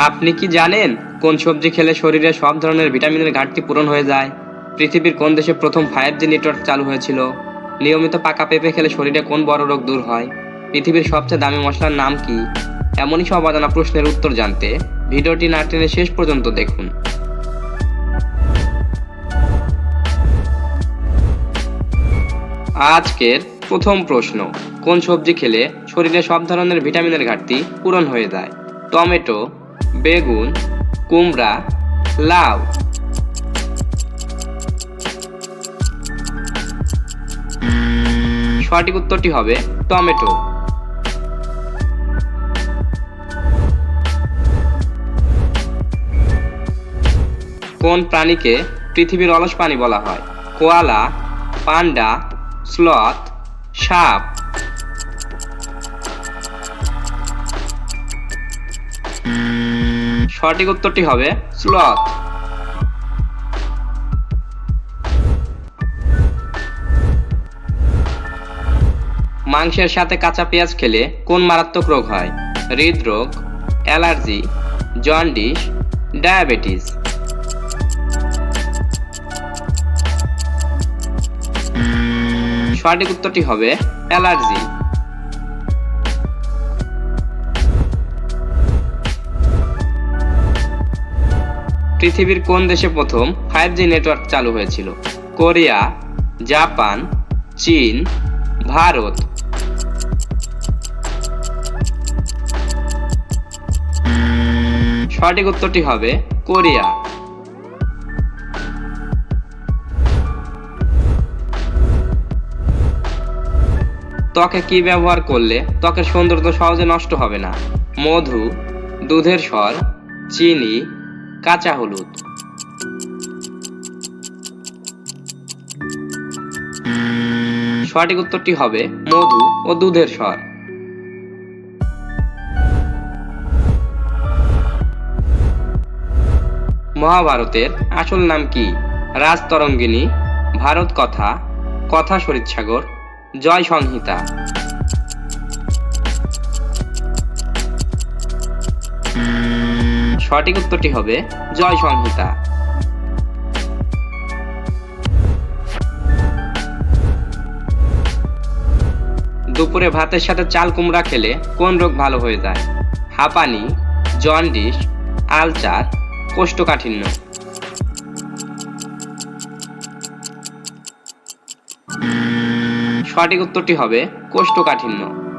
আপনি কি জানেন কোন সবজি খেলে শরীরে সব ধরনের ভিটামিনের ঘাটতি পূরণ হয়ে যায়? পৃথিবীর কোন দেশে প্রথম ফাইভ জি নেটওয়ার্ক চালু হয়েছিল? নিয়মিত পাকা পেঁপে খেলে শরীরে কোন বড় রোগ দূর হয়? পৃথিবীর সবচেয়ে দামি মশলার নাম কি? এমনই সব অজানা প্রশ্নের উত্তর জানতে ভিডিওটি না টেনে শেষ পর্যন্ত দেখুন। আজকের প্রথম প্রশ্ন, কোন সবজি খেলে শরীরে সব ধরনের ভিটামিনের ঘাটতি পূরণ হয়ে যায়? টমেটো বেগুন, কুমড়া, লাউ। সঠিক উত্তরটি হবে টমেটো। কোন প্রাণীকে পৃথিবীর অলস প্রাণী বলা হয়? কোয়ালা, পান্ডা, স্লথ, সাপ। সঠিক উত্তরটি হবে স্লথ। মাংসের সাথে কাঁচা পেঁয়াজ খেলে কোন মারাত্মক রোগ হয়? হৃদরোগ, অ্যালার্জি, জন্ডিস, ডায়াবেটিস। সঠিক উত্তরটি হবে অ্যালার্জি। পৃথিবীর কোন দেশে প্রথম ফাইভ জি নেটওয়ার্ক চালু হয়েছিল? কোরিয়া, জাপান, চীন, ভারত। সঠিক উত্তরটি হবে কোরিয়া। ত্বকে কি ব্যবহার করলে ত্বকের সৌন্দর্য সহজে নষ্ট হবে না? মধু, দুধের স্বর, চিনি কাঁচা হলুদ। সঠিক উত্তরটি হবে মধু ও দুধের স্বর। মহাভারতের আসল নাম কি? রাজতরঙ্গিনী ভারত কথা কথা সাগর জয় সংহিতা। সঠিক উত্তরটি হবে জয় সংহিতা। দুপুরে ভাতের সাথে চাল কুমড়া খেলে কোন রোগ ভালো হয়ে যায়? হাঁপানি, জন্ডিস আলচার কোষ্ঠকাঠিন্য। সঠিক উত্তরটি হবে কোষ্ঠকাঠিন্য।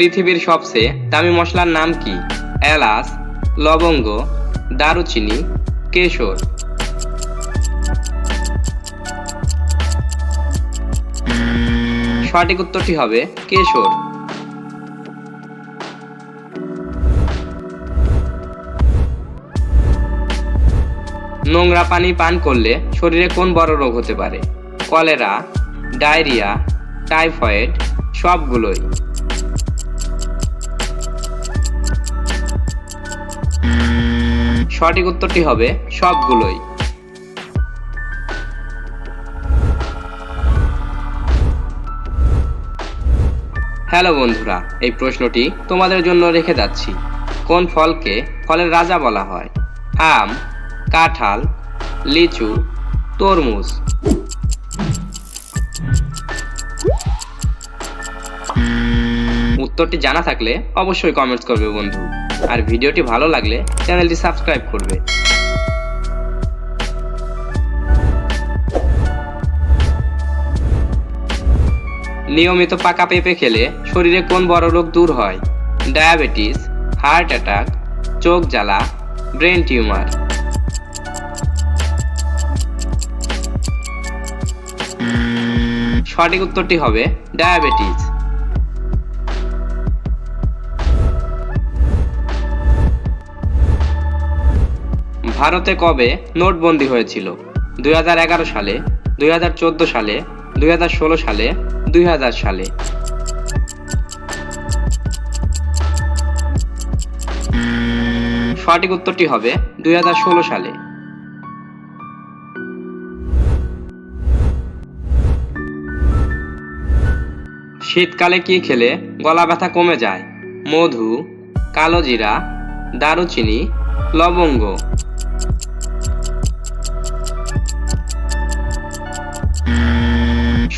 পৃথিবীর সবচেয়ে দামি মশলার নাম কি? এলাচ, লবঙ্গ, দারুচিনি, কেশর। সঠিক উত্তরটি হবে কেশর। নোংরা পানি পান করলে শরীরে কোন বড় রোগ হতে পারে? কলেরা, ডায়রিয়া, টাইফয়েড, সবগুলোই। সঠিক উত্তরটি হবে সবগুলোই। হ্যালো বন্ধুরা, এই প্রশ্নটি তোমাদের জন্য রেখে যাচ্ছি। কোন ফলকে ফলের রাজা বলা হয়? আম, কাঁঠাল, লিচু, তরমুজ। উত্তরটি জানা থাকলে অবশ্যই কমেন্টস করবে বন্ধু। আর ভিডিওটি ভালো লাগলে চ্যানেলটি সাবস্ক্রাইব করবে। নিয়মিত পাকা পেঁপে খেলে শরীরে কোন বড় রোগ দূর হয়? ডায়াবেটিস, হার্ট অ্যাটাক, চোখ জ্বালা, ব্রেন টিউমার। সঠিক উত্তরটি হবে ডায়াবেটিস। ভারতে কবে নোটবন্দি হয়েছিল? দুই হাজার এগারো সালে, দুই হাজার চোদ্দ সালে, দুই হাজার ষোলো সালে, দুই সালে। সঠিক উত্তরটি হবে দু হাজার ষোলো সালে। শীতকালে কি খেলে গলা ব্যথা কমে যায়? মধু, কালো জিরা, দারুচিনি, লবঙ্গ।